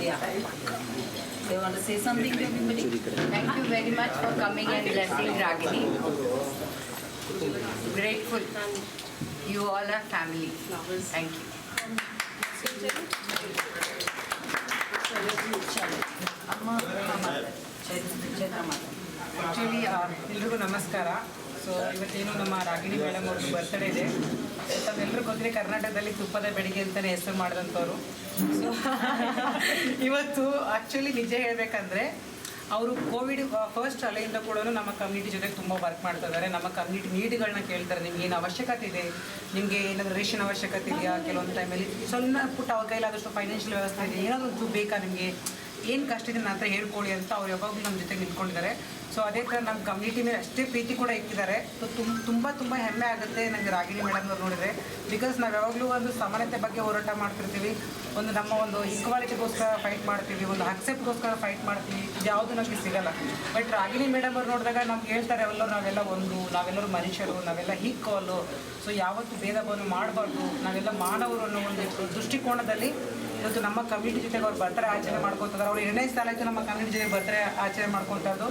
Yeah. They want to say something to everybody? Thank you very much for coming and blessing Ragini. Grateful. You all are family. Thank you. ಅಮ್ಮ ಚೈತ್ರ ಚೈತ್ರ ಮಾತಾಡಿ actually ಎಲ್ರಿಗೂ ನಮಸ್ಕಾರ so ಇವತ್ತೇನು ನಮ್ಮ Ragini madam ಅವ್ರದ್ದು birthday ಇದೆ ತಾವೆಲ್ಲರೂ ಗೊತ್ತಿದೆ ಕರ್ನಾಟಕದಲ್ಲಿ ತುಪ್ಪದ ಬೆಳಿಗ್ಗೆ ಅಂತಲೇ ಹೆಸರು ಮಾಡಿದಂಥವ್ರು. ಸೊ ಇವತ್ತು ಆ್ಯಕ್ಚುಲಿ ನಿಜ ಹೇಳಬೇಕಂದ್ರೆ ಅವರು ಕೋವಿಡ್ ಫಸ್ಟ್ ಅಲೆಯಿಂದ ಕೂಡ ನಮ್ಮ ಕಮ್ಯುನಿಟಿ ಜೊತೆ ತುಂಬ ವರ್ಕ್ ಮಾಡ್ತಾ ಇದ್ದಾರೆ ನಮ್ಮ ಕಮ್ಯುನಿಟಿ ನೀಡ್ಗಳನ್ನ ಕೇಳ್ತಾರೆ. ನಿಮ್ಗೆ ಏನು ಅವಶ್ಯಕತೆ ಇದೆ? ನಿಮಗೆ ಏನಾದರೂ ರೇಷನ್ ಅವಶ್ಯಕತೆ ಇದೆಯಾ? ಕೆಲವೊಂದು ಟೈಮಲ್ಲಿ ಸಣ್ಣ ಪುಟ್ಟ ಅವ್ರ ಕೈಲಾದಷ್ಟು ಫೈನಾನ್ಷಿಯಲ್ ವ್ಯವಸ್ಥೆ ಇದೆ. ಏನಾದರೂ ಬೇಕಾ ನಿಮಗೆ? ಏನು ಕಷ್ಟ ಇದೆ ನಂತರ ಹೇಳ್ಕೊಳ್ಳಿ ಅಂತ ಅವ್ರು ಯಾವಾಗಲೂ ನಮ್ಮ ಜೊತೆ ನಿಂತ್ಕೊಂಡಿದ್ದಾರೆ. ಸೊ ಅದೇ ಥರ ನಮ್ಮ ಕಮ್ಯುನಿಟಿ ಮೇಲೆ ಅಷ್ಟೇ ಪ್ರೀತಿ ಕೂಡ ಇಟ್ಟಿದ್ದಾರೆ. ಸೊ ತುಂಬ ತುಂಬ ತುಂಬ ಹೆಮ್ಮೆ ಆಗುತ್ತೆ ನನಗೆ ರಾಗಿಣಿ ಮೇಡಮ್ ಅವ್ರು ನೋಡಿದ್ರೆ. ಬಿಕಾಸ್ ನಾವು ಯಾವಾಗಲೂ ಒಂದು ಸಮಾನತೆ ಬಗ್ಗೆ ಹೋರಾಟ ಮಾಡ್ತಿರ್ತೀವಿ. ಒಂದು ನಮ್ಮ ಒಂದು ಈಕ್ವಾಲಿಟಿಗೋಸ್ಕರ ಫೈಟ್ ಮಾಡ್ತೀವಿ. ಒಂದು ಅಕ್ಸೆಪ್ಟ್ಗೋಸ್ಕರ ಫೈಟ್ ಮಾಡ್ತೀವಿ. ಯಾವುದು ನಮಗೆ ಸಿಗಲ್ಲ. ಬಟ್ ರಾಗಿಣಿ ಮೇಡಮ್ ಅವ್ರು ನೋಡಿದಾಗ ನಮ್ಗೆ ಹೇಳ್ತಾರೆ ಎಲ್ಲರೂ ನಾವೆಲ್ಲ ಒಂದು, ನಾವೆಲ್ಲರೂ ಮನುಷ್ಯರು, ನಾವೆಲ್ಲ ಈಕ್ವಲ್ಲು ಸೊ ಯಾವತ್ತು ಭೇದ ಭಾವನೆ ಮಾಡಬಾರ್ದು. ನಾವೆಲ್ಲ ಮಾನವರು ಅನ್ನೋ ಒಂದು ದೃಷ್ಟಿಕೋನದಲ್ಲಿ ಇವತ್ತು ನಮ್ಮ ಕಮ್ಯುನಿಟಿ ಜೊತೆಗೆ ಅವ್ರು ಬರ್ತಾರೆ ಆಚರಣೆ ಮಾಡ್ಕೊತಾರೆ ಅವ್ರು ಎರಡನೇ ಸ್ಥಾನ ಆಯ್ತು ನಮ್ಮ ಕಮ್ಯುನಿಟಿ ಜೊತೆ ಬರ್ತಾರೆ ಆಚರಣೆ ಮಾಡ್ಕೊತದ್ದು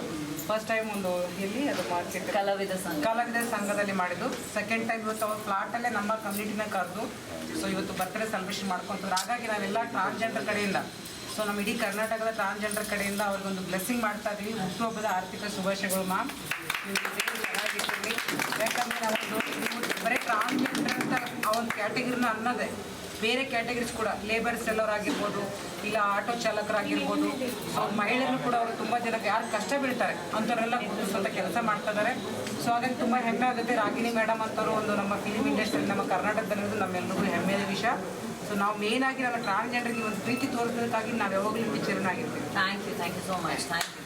ಫಸ್ಟ್ ಟೈಮ್ ಒಂದು ಇಲ್ಲಿ ಅದು ಮಾರ್ಕೆಟ್ ಕಲಾವಿದ ಸಂಘ. ಕಲಾವಿದ ಸಂಘದಲ್ಲಿ ಮಾಡಿದ್ದು. ಸೆಕೆಂಡ್ ಟೈಮ್ ಇವತ್ತು ಅವ್ರ ಫ್ಲಾಟಲ್ಲೇ ನಮ್ಮ ಕಮ್ಯುನಿಟಿನ ಕರೆದು ಸೊ ಇವತ್ತು ಬರ್ತ್ಡೇ ಸೆಲೆಬ್ರೇಷನ್ ಮಾಡ್ಕೊತಾರೆ ಹಾಗಾಗಿ ನಾವೆಲ್ಲ ಟ್ರಾನ್ಸ್ಜೆಂಡರ್ ಕಡೆಯಿಂದ ಸೊ ನಮ್ಮ ಇಡೀ ಕರ್ನಾಟಕದ ಟ್ರಾನ್ಸ್ಜೆಂಡರ್ ಕಡೆಯಿಂದ ಅವ್ರಿಗೊಂದು ಬ್ಲೆಸ್ಸಿಂಗ್ ಮಾಡ್ತಾ ಇದ್ದೀವಿ ಹುಟ್ಟುಹಬ್ಬದ ಆರ್ಥಿಕ ಶುಭಾಶಯಗಳು ಮ್ಯಾಮ್ ಯಾಕಂದ್ರೆ ನಾವೊಂದು ಬರೀ ಟ್ರಾನ್ಸ್ಜೆಂಡರ್ ಅಂತ ಆ ಒಂದು ಕ್ಯಾಟಗಿರಿನ ಅನ್ನೋದೇ. ಬೇರೆ ಕ್ಯಾಟಗರೀಸ್ ಕೂಡ ಲೇಬರ್ ಸೆಲ್ಲರ್ ಆಗಿರ್ಬೋದು ಇಲ್ಲ ಆಟೋ ಚಾಲಕರಾಗಿರ್ಬೋದು ಅವ್ರ ಮಹಿಳೆಯರು ಕೂಡ ಅವರು ತುಂಬ ಜನಕ್ಕೆ ಯಾರು ಕಷ್ಟ ಬೀಳ್ತಾರೆ ಅಂಥವರೆಲ್ಲ ಗುರುತಿಸುವಂಥ ಕೆಲಸ ಮಾಡ್ತಾ ಇದ್ದಾರೆ ಸೊ ಹಾಗಾಗಿ ತುಂಬ ಹೆಮ್ಮೆ ಆಗುತ್ತೆ ರಾಗಿಣಿ ಮೇಡಮ್ ಅಂತವರು ಒಂದು ನಮ್ಮ ಫಿಲಿಮ್ ಇಂಡಸ್ಟ್ರಿ ನಮ್ಮ ಕರ್ನಾಟಕದಲ್ಲಿರೋದು ನಮ್ಮೆಲ್ಲರಿಗೂ ಹೆಮ್ಮೆಯ ವಿಷಯ. ಸೊ ನಾವು ಮೇನ್ ಆಗಿ ನಮ್ಮ ಟ್ರಾನ್ಸ್ಜೆಂಡರ್ಗೆ ಒಂದು ಪ್ರೀತಿ ತೋರಿಸೋದಕ್ಕಾಗಿ ನಾವು ಯಾವಾಗಲೂ ವಿಚಾರನಾಗಿರ್ತೀವಿ thank you thank you so much thank you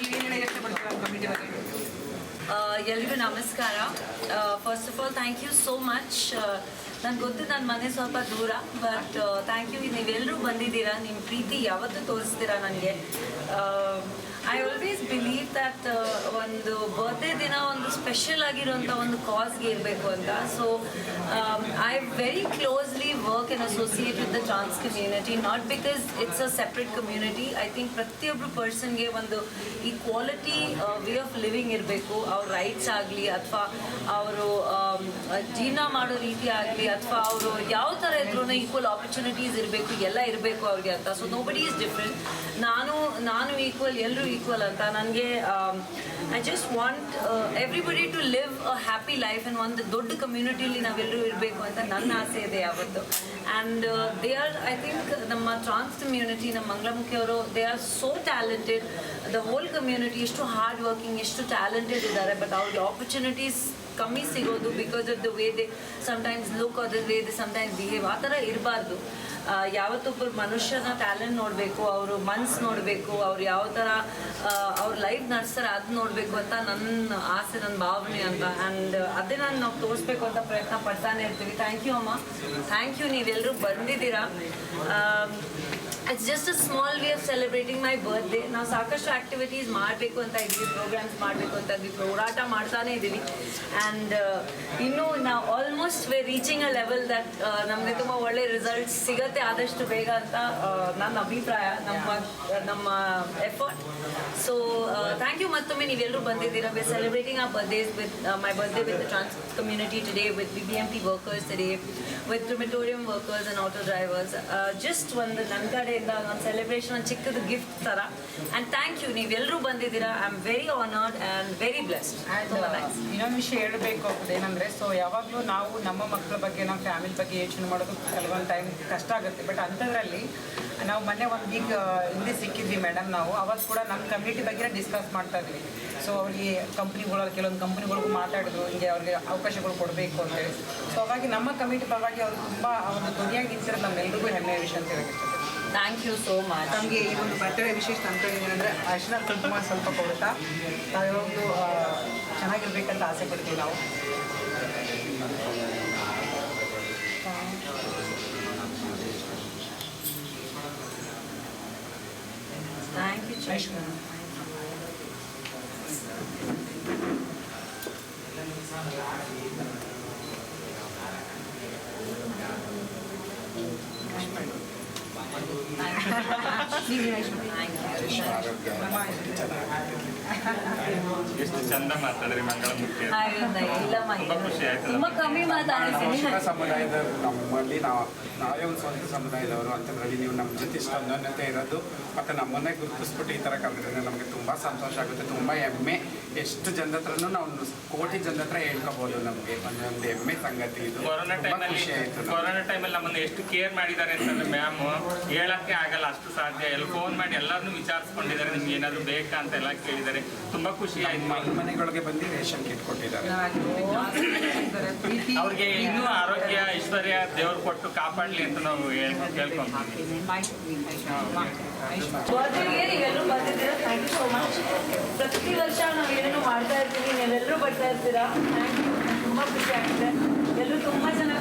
ನೀವೇನು ಹೇಳಿ ಎಷ್ಟು ಕಮಿಟಿ ಬಗ್ಗೆ? ಎಲ್ರಿಗೂ ನಮಸ್ಕಾರ. First of all thank you so much ನನಗೆ ಗೊತ್ತು ನನ್ನ ಮನೆ ಸ್ವಲ್ಪ ದೂರ ಬಟ್ ಥ್ಯಾಂಕ್ ಯು ನೀವೆಲ್ಲರೂ ಬಂದಿದ್ದೀರಾ? ನಿಮ್ಮ ಪ್ರೀತಿ ಯಾವತ್ತೂ ತೋರಿಸ್ತೀರಾ ನನಗೆ? ಐ ಆಲ್ವೇಸ್ ಬಿಲೀವ್ ದಟ್ ಒಂದು ಬರ್ತ್ಡೇ ದಿನ ಒಂದು ಸ್ಪೆಷಲ್ ಆಗಿರುವಂಥ ಒಂದು ಕಾಸ್ಗೆ ಇರಬೇಕು ಅಂತ. So I very closely work and associate with the trans community not because it's a separate community I think ಪ್ರತಿಯೊಬ್ಬರು ಪರ್ಸನ್ಗೆ ಒಂದು equality quality way of living ಇರಬೇಕು. ಅವ್ರ ರೈಟ್ಸ್ ಆಗಲಿ ಅಥವಾ ಅವರು ಜೀವನ ಮಾಡೋ ರೀತಿ ಆಗಲಿ ಅಥವಾ ಅವರು ಯಾವ ಥರ ಇದ್ರೂ ಈಕ್ವಲ್ ಆಪರ್ಚುನಿಟೀಸ್ ಇರಬೇಕು, ಎಲ್ಲ ಇರಬೇಕು ಅವ್ರಿಗೆ ಅಂತ. So nobody is different ನಾನು ನಾನು ಈಕ್ವಲ್ ಎಲ್ಲರೂ ಈಕ್ವಲ್ ಅಂತ. ನನಗೆ I just want everybody to live a happy life and ಒಂದು ದೊಡ್ಡ ಕಮ್ಯುನಿಟಿಲಿ ನಾವೆಲ್ಲರೂ ಇರಬೇಕು ಅಂತ ನನ್ನ ಆಸೆ ಇದೆ ಯಾವತ್ತು. And they are I think ನಮ್ಮ ಟ್ರಾನ್ಸ್ ಕಮ್ಯುನಿಟಿ ನಮ್ಮ ಮಂಗಳಮುಖಿ ಅವರು they are so talented the whole community ಎಷ್ಟು ಹಾರ್ಡ್ ವರ್ಕಿಂಗ್ ಎಷ್ಟು ಟ್ಯಾಲೆಂಟೆಡ್ ಇದ್ದಾರೆ. ಬಟ್ ಅವ್ರಿಗೆ ಆಪರ್ಚುನಿಟೀಸ್ ಕಮ್ಮಿ ಸಿಗೋದು because of the way they sometimes look or way they sometimes behave ಆ ಥರ ಇರಬಾರ್ದು. ಯಾವತ್ತೊಬ್ಬರು ಮನುಷ್ಯನ ಟ್ಯಾಲೆಂಟ್ ನೋಡಬೇಕು, ಅವರು ಮನ್ಸು ನೋಡಬೇಕು, ಅವ್ರು ಯಾವ ಥರ ಅವ್ರ ಲೈಫ್ ನಡೆಸ್ತಾರೆ ಅದು ನೋಡಬೇಕು ಅಂತ ನನ್ನ ಆಸೆ ನನ್ನ ಭಾವನೆ ಅಂತ. ಆ್ಯಂಡ್ ಅದೇ ನಾನು ನಾವು ತೋರಿಸ್ಬೇಕು ಅಂತ ಪ್ರಯತ್ನ ಪಡ್ತಾನೆ ಇರ್ತೀವಿ. ಥ್ಯಾಂಕ್ ಯು ಅಮ್ಮ. ಥ್ಯಾಂಕ್ ಯು ನೀವೆಲ್ಲರೂ ಬಂದಿದ್ದೀರಾ. It's just a small way of celebrating my birthday ನಾವು ಸಾಕಷ್ಟು ಆ್ಯಕ್ಟಿವಿಟೀಸ್ ಮಾಡಬೇಕು ಅಂತ ಇದ್ವಿ ಪ್ರೋಗ್ರಾಮ್ಸ್ ಮಾಡಬೇಕು ಅಂತ ಇದ್ವಿ ಹೋರಾಟ ಮಾಡ್ತಾನೆ ಇದ್ದೀವಿ. ಆ್ಯಂಡ್ ಇನ್ನೂ ನಾವು almost way reaching a level that ನಮಗೆ ತುಂಬ ಒಳ್ಳೆ ರಿಸಲ್ಟ್ಸ್ ಸಿಗತ್ತೆ ಆದಷ್ಟು ಬೇಗ ಅಂತ ನನ್ನ ಅಭಿಪ್ರಾಯ, ನಮ್ಮ ನಮ್ಮ ಎಫರ್ಟ್ ಸೊ ಥ್ಯಾಂಕ್ ಯು ಮತ್ತೊಮ್ಮೆ ನೀವೆಲ್ಲರೂ ಬಂದಿದ್ದೀರಾ. We celebrating a birthdays with my birthday with trans community today with B M P workers today with crematorium workers and auto drivers just ಒಂದು ನನ್ನ ಕಡೆಯಿಂದ ಒಂದು ಸೆಲೆಬ್ರೇಷನ್ ಒಂದು ಚಿಕ್ಕದು ಗಿಫ್ಟ್ ಥರ ಆ್ಯಂಡ್ ಥ್ಯಾಂಕ್ ಯು ನೀವೆಲ್ಲರೂ ಬಂದಿದ್ದೀರಾ. I am very honoured and very blessed ಇನ್ನೊಂದು ವಿಷಯ ಹೇಳಬೇಕು ಏನಂದ್ರೆ ಏನಂದರೆ ಸೊ ಯಾವಾಗಲೂ ನಾವು ನಮ್ಮ ಮಕ್ಕಳ ಬಗ್ಗೆ ನಮ್ಮ ಫ್ಯಾಮಿಲಿ ಬಗ್ಗೆ ಯೋಚನೆ ಮಾಡೋದು ಕೆಲವೊಂದು ಟೈಮ್ ಕಷ್ಟ ಆಗುತ್ತೆ. ಬಟ್ ಅಂಥದ್ರಲ್ಲಿ ನಾವು ಮೊನ್ನೆ ಒಂದು ವೀಕ್ ಹಿಂದೆ ಸಿಕ್ಕಿದ್ವಿ ಮೇಡಮ್ ನಾವು. ಅವಾಗ ಕೂಡ ನಮ್ಮ ಕಮ್ಯುನಿಟಿ ಬಗ್ಗೆ ಡಿಸ್ಕಸ್ ಮಾಡ್ತಾ ಇದ್ವಿ. ಸೊ ಅವ್ರಿಗೆ ಕಂಪ್ನಿಗಳ ಕೆಲವೊಂದು ಕಂಪ್ನಿಗಳಿಗೂ ಮಾತಾಡಿದ್ರು ಹಿಂಗೆ ಅವ್ರಿಗೆ ಅವಕಾಶಗಳು ಕೊಡಬೇಕು ಅಂತೇಳಿ ಸೊ ಹಾಗಾಗಿ ನಮ್ಮ ಕಮ್ಯುನಿಟಿ ಪರವಾಗಿ ಅವರು ತುಂಬ ಒಂದು ಧ್ವನಿಯಾಗಿ ನಿಂತಿರೋದು ನಮ್ಮೆಲ್ರಿಗೂ ಹೆಮ್ಮೆಯ ವಿಷಯ ಅಂತ ಹೇಳಕ್ಕೆ ಥ್ಯಾಂಕ್ ಯು ಸೋ ಮಚ್ ನಮಗೆ ಈ ಒಂದು ಬರ್ತಡೇ ವಿಶೇಷ ಅನ್ಕೊಂಡಿದ್ದೀನಂದರೆ ಅರ್ಶನ ಕುಂಕುಮ ಸ್ವಲ್ಪ ಕೊಡುತ್ತಾ? ನಾವಿವೊಂದು ಚೆನ್ನಾಗಿರ್ಬೇಕಂತ ಆಸೆ ಪಡ್ತೀವಿ ನಾವು. ಥ್ಯಾಂಕ್ ಯು ಐಶ್ವರ್ಯ ನಮ್ಮ ಎಷ್ಟು ಚಂದ ಮಾತಾಡ್ರಿ ಮಂಗಳ ಮುಖ್ಯ ಇಲ್ಲಮ್ಮ ತುಂಬಾ ಖುಷಿ ಆಯ್ತು ತುಂಬಾ ಕಮ್ಮಿ ನಾವು ಮಾತಾಡ್ತೀನಿ ಶಿವ ಸಮುದಾಯದ ನಮ್ಮಲ್ಲಿ ನಾವು ನಾವೇ ಒಂದು ಸ್ವಂತ ಸಮುದಾಯದವರು ಅಂತಂದ್ರಲ್ಲಿ ನೀವು ನಮ್ಮ ಜೊತೆ ಇಷ್ಟು ಅನ್ಯೋನ್ಯತೆ ಇರೋದು ಮತ್ತು ನಮ್ಮನ್ನೇ ಗುರುತಿಸ್ಬಿಟ್ಟು ಈ ಥರ ಕರೆದ್ರೆ ನಮಗೆ ತುಂಬ ಸಂತೋಷ ಆಗುತ್ತೆ ತುಂಬ ಹೆಮ್ಮೆ. ಎಷ್ಟು ಹತ್ರನೂ ನಾವು ಕೋಟಿ ಜನದ ಹತ್ರ ಹೇಳ್ಕೊಬೋದು ನಮಗೆ ಒಂದೊಂದು ಹೆಮ್ಮೆ ಸಂಗತಿ ಇದು. ಕೊರೋನಾ ಟೈಮಲ್ಲಿ ಖುಷಿ ಆಯಿತು ಕೊರೋನಾ ಟೈಮಲ್ಲಿ ನಮ್ಮನ್ನ ಎಷ್ಟು ಕೇರ್ ಮಾಡಿದ್ದಾರೆ ಅಂತಂದ್ರೆ ಮ್ಯಾಮ್ ಹೇಳಕ್ಕೆ ಆಗಲ್ಲ ಅಷ್ಟು ಸಾಧ್ಯ. ಎಲ್ಲ ಫೋನ್ ಮಾಡಿ ಎಲ್ಲರನ್ನೂ ವಿಚಾರಿಸ್ಕೊಂಡಿದ್ದಾರೆ ನಿಮ್ಗೆ ಏನಾದರೂ ಬೇಕಾ ಅಂತ ಎಲ್ಲ ಕೇಳಿದ್ದಾರೆ. ತುಂಬಾ ಖುಷಿ ಆಯ್ತು. ಮನೆಗಳಿಗೆ ಬಂದು ರೇಷನ್ ಕಿಟ್ ಕೊಟ್ಟಿದ್ದಾರೆ. ಅವ್ರಿಗೆ ಇನ್ನೂ ಆರೋಗ್ಯ ಐಶ್ವರ್ಯ ದೇವ್ರು ಕೊಟ್ಟು ಕಾಪಾಡ್ಲಿ ಅಂತ ನಾವು ಹೇಳ್- ಕೇಳ್ಕೊಂತೀವಿ. ಬರ್ತ್ಡೇಗೆ ನೀವೆಲ್ಲರೂ ಬಂದಿದ್ದೀರಾ ಥ್ಯಾಂಕ್ ಯು ಸೋ ಮಚ್ ಪ್ರತಿ ವರ್ಷ ನಾವು ಏನೇನು ಮಾಡ್ತಾ ಇರ್ತೀವಿ ನೀವೆಲ್ಲರೂ ಬರ್ತಾ ಇರ್ತೀರಾ ತುಂಬಾ ಯು ತುಂಬ ಖುಷಿ ಆಗ್ತದೆ ಎಲ್ಲರೂ ತುಂಬಾ ಚೆನ್ನಾಗಿ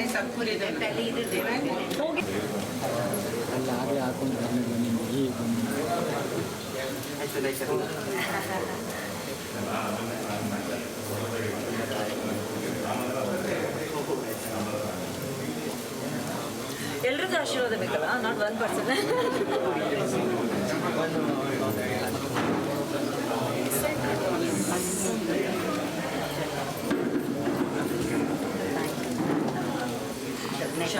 नहीं सब पूरे पहले इधर ಅಲ್ಲ ಹಾಕೊಂಡು ಬನ್ನಿ ಎಲ್ರಿಗೂ ಆಶೀರ್ವಾದ ಬೇಕಲ್ಲ? Not one person Thank. C'est.